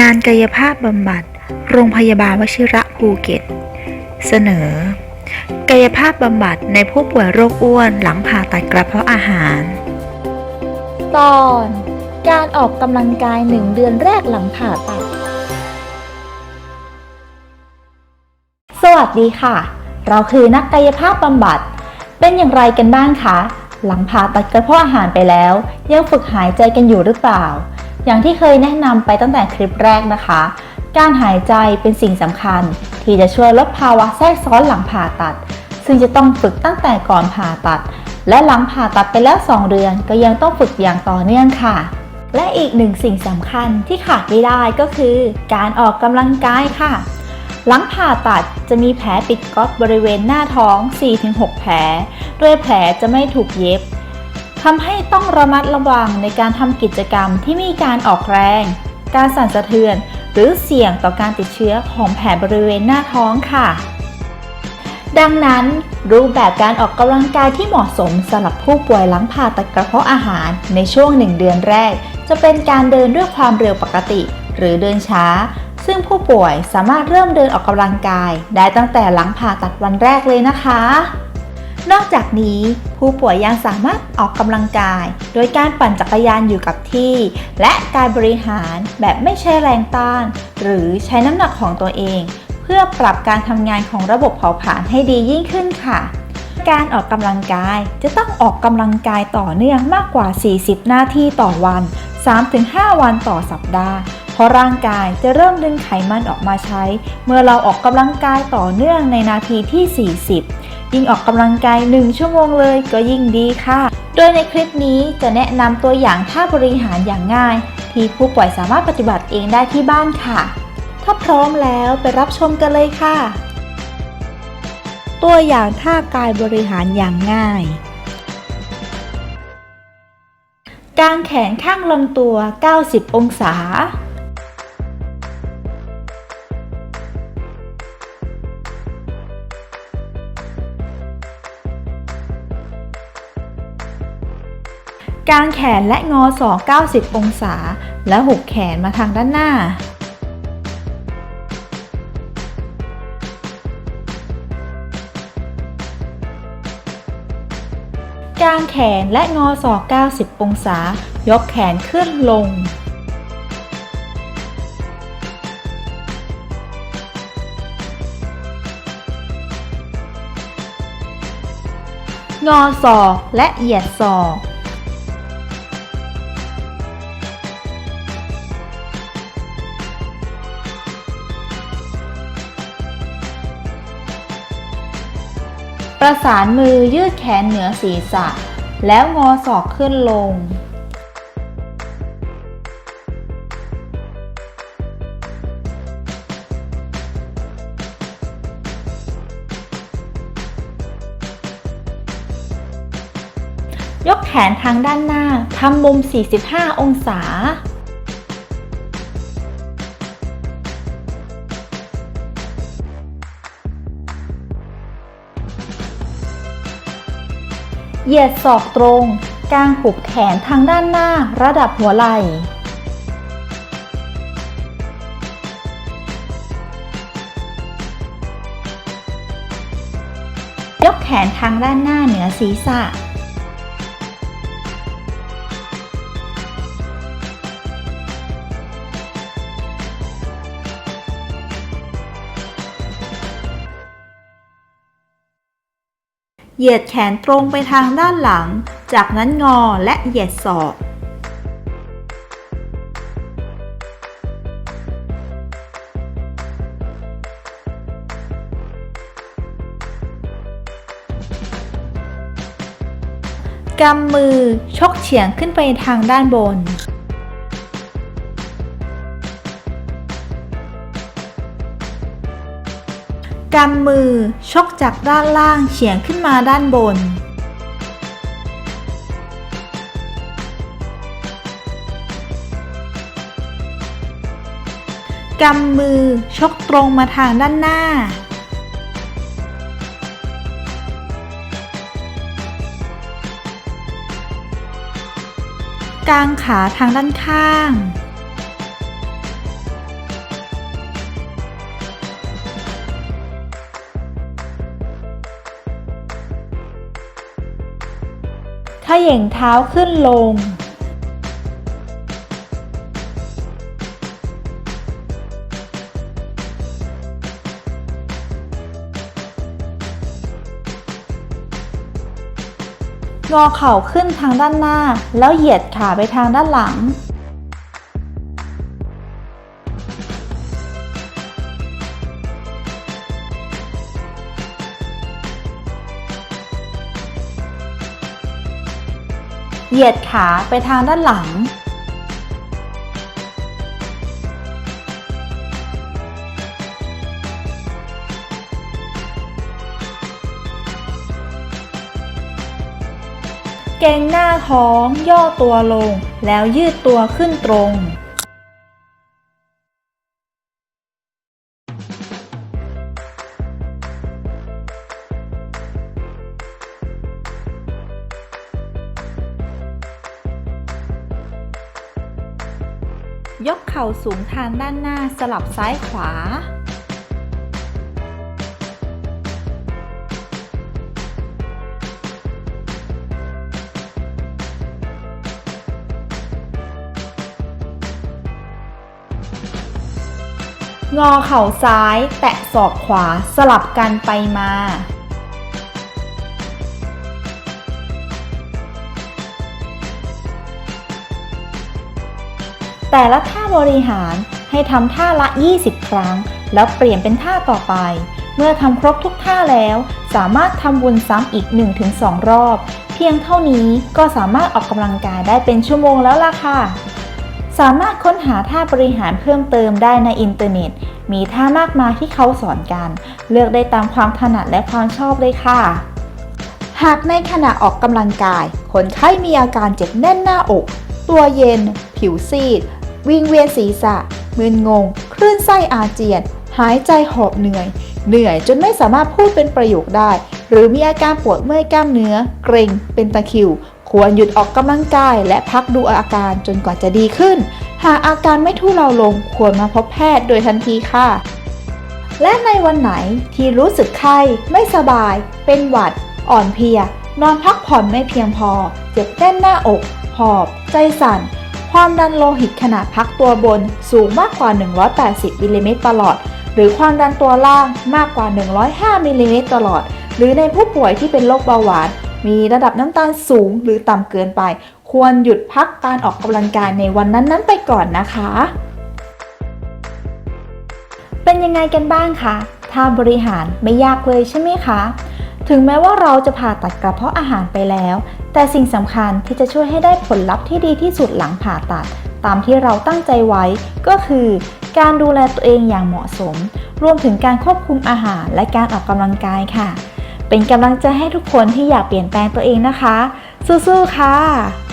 งานกายภาพบำบัด โรงพยาบาลวชิระภูเก็ต เสนอ กายภาพบำบัดในผู้ป่วยโรคอ้วนหลังผ่าตัดกระเพาะอาหาร ตอน การออกกำลังกายหนึ่งเดือนแรกหลังผ่าตัด สวัสดีค่ะ เราคือนักกายภาพบำบัด เป็นอย่างไรกันบ้างคะ หลังผ่าตัดกระเพาะอาหารไปแล้ว ยังฝึกหายใจกันอยู่หรือเปล่า อย่างที่เคยแนะนำไปตั้งแต่คลิปแรกนะคะ การหายใจเป็นสิ่งสำคัญ ที่จะช่วยลดภาวะแทรกซ้อนหลังผ่าตัด ซึ่งจะต้องฝึกตั้งแต่ก่อนผ่าตัด และหลังผ่าตัดไปแล้ว 2 เดือน ก็ยังต้องฝึกอย่างต่อเนื่องค่ะ และอีกหนึ่งสิ่งสำคัญที่ขาดไม่ได้ก็คือ การออกกำลังกายค่ะ หลังผ่าตัดจะมีแผลปิดก๊อตบริเวณหน้าท้อง 4-6 แผล โดยแผลจะไม่ถูกเย็บ ทำให้ต้องระมัดระวังในการทำกิจกรรมที่มีการออกแรง การสั่นสะเทือน หรือเสี่ยงต่อการติดเชื้อของแผลบริเวณหน้าท้องค่ะ ดังนั้นรูปแบบการออกกำลังกายที่เหมาะสมสำหรับผู้ป่วยหลังผ่าตัดกระเพาะอาหารในช่วง 1 เดือนแรก จะเป็นการเดินด้วยความเร็วปกติ หรือเดินช้า ซึ่งผู้ป่วยสามารถเริ่มเดินออกกำลังกาย ได้ตั้งแต่หลังผ่าตัดวันแรกเลยนะคะ นอกจากนี้ผู้ป่วยยังสามารถออกกำลังกาย โดยการปั่นจักรยานอยู่กับที่ และการบริหารแบบไม่ใช้แรงต้าน หรือใช้น้ำหนักของตัวเอง เพื่อปรับการทำงานของระบบเผาผลาญให้ดียิ่งขึ้นค่ะ การออกกำลังกายจะต้องออกกำลังกายต่อเนื่องมากกว่า 40หน้าที่ต่อวัน 3-5 วันต่อสัปดาห์เพราะร่างกายจะเริ่มดึงไขมันออกมาใช้ เมื่อเราออกกำลังกายต่อเนื่องในนาทีที่ 40 ยิ่งออกกำลังกาย 1 ชั่วโมงเลยก็ยิ่งดีค่ะ โดยในคลิปนี้จะแนะนำตัวอย่างท่าบริหารอย่างง่าย ที่ผู้ป่วยสามารถปฏิบัติเองได้ที่บ้านค่ะ ถ้าพร้อมแล้วไปรับชมกันเลยค่ะ ตัวอย่างท่ากายบริหารอย่างง่ายกางแขนข้างลำตัว 90 องศา กางแขนและงอศอก90 องศา และหุบแขนมาทางด้านหน้า กางแขนและงอศอก90 องศา ยกแขนขึ้นลง งอศอกและเหยียดศอก ประสานมือยืดแขนเหนือศีรษะ แล้วงอศอกขึ้นลง ยกแขนทางด้านหน้าทำมุม 45 องศา เหยียดศอกตรง กางหุบแขนทางด้านหน้าระดับหัวไหล่ยกแขนทางด้านหน้าเหนือศีรษะ เหยียดแขนตรงไปทางด้านหลัง จากนั้นงอและเหยียดศอกกำมือชกเฉียงขึ้นไปทางด้านบน กำมือชกจากด้านล่างเฉียงขึ้นมาด้านบน กำมือชกตรงมาทางด้านหน้า กางขาทางด้านข้าง เขย่งเท้าขึ้นลง งอเข่าขึ้นทางด้านหน้า แล้วเหยียดขาไปทางด้านหลัง เหยียดขาไปทางด้านหลัง เกงหน้าท้องย่อตัวลงแล้วยืดตัวขึ้นตรง ข่าสูงทางด้านหน้าสลับซ้ายขวา งอเข่าซ้าย แตะศอกขวาสลับกันไปมา แต่ละท่าบริหารให้ทำท่าละ 20 ครั้ง แล้วเปลี่ยนเป็นท่าต่อไป เมื่อทำครบทุกท่าแล้ว สามารถทำวนซ้ำอีก 1-2 รอบ เพียงเท่านี้ก็สามารถออกกำลังกายได้เป็นชั่วโมงแล้วล่ะค่ะ สามารถค้นหาท่าบริหารเพิ่มเติมได้ในอินเทอร์เน็ต มีท่ามากมายที่เขาสอนกัน เลือกได้ตามความถนัดและความชอบเลยค่ะหากในขณะออกกำลังกาย คนไข้มีอาการเจ็บแน่นหน้าอก ตัวเย็น ผิวซีด วิงเวียนศีรษะ มึนงง คลื่นไส้อาเจียน หายใจหอบเหนื่อย เหนื่อยจนไม่สามารถพูดเป็นประโยคได้ หรือมีอาการปวดเมื่อยกล้ามเนื้อ เกร็ง เป็นตะคริว ควรหยุดออกกำลังกาย และพักดูอาการจนกว่าจะดีขึ้น หากอาการไม่ทุเลาลง ควรมาพบแพทย์โดยทันทีค่ะ และในวันไหนที่รู้สึกไข้ ไม่สบาย เป็นหวัด อ่อนเพลีย นอนพักผ่อนไม่เพียงพอ เจ็บแน่นหน้าอก หอบ ใจสั่น ความดันโลหิตขณะพักตัวบนสูงมากกว่า 180มิลลิเมตรตลอด หรือความดันตัวล่างมากกว่า 105มิลลิเมตรตลอด หรือในผู้ป่วยที่เป็นโรคเบาหวาน มีระดับน้ำตาลสูงหรือต่ำเกินไป ควรหยุดพักการออกกำลังกายในวันนั้นๆไปก่อนนะคะ เป็นยังไงกันบ้างคะถ้าบริหารไม่ยากเลยใช่ไหมคะ ถึงแม้ว่าเราจะผ่าตัดกระเพาะอาหารไปแล้ว แต่สิ่งสำคัญที่จะช่วยให้ได้ผลลัพธ์ที่ดีที่สุดหลังผ่าตัด ตามที่เราตั้งใจไว้ก็คือ การดูแลตัวเองอย่างเหมาะสม รวมถึงการควบคุมอาหารและการออกกำลังกายค่ะ เป็นกำลังใจให้ทุกคนที่อยากเปลี่ยนแปลงตัวเองนะคะ สู้ๆค่ะ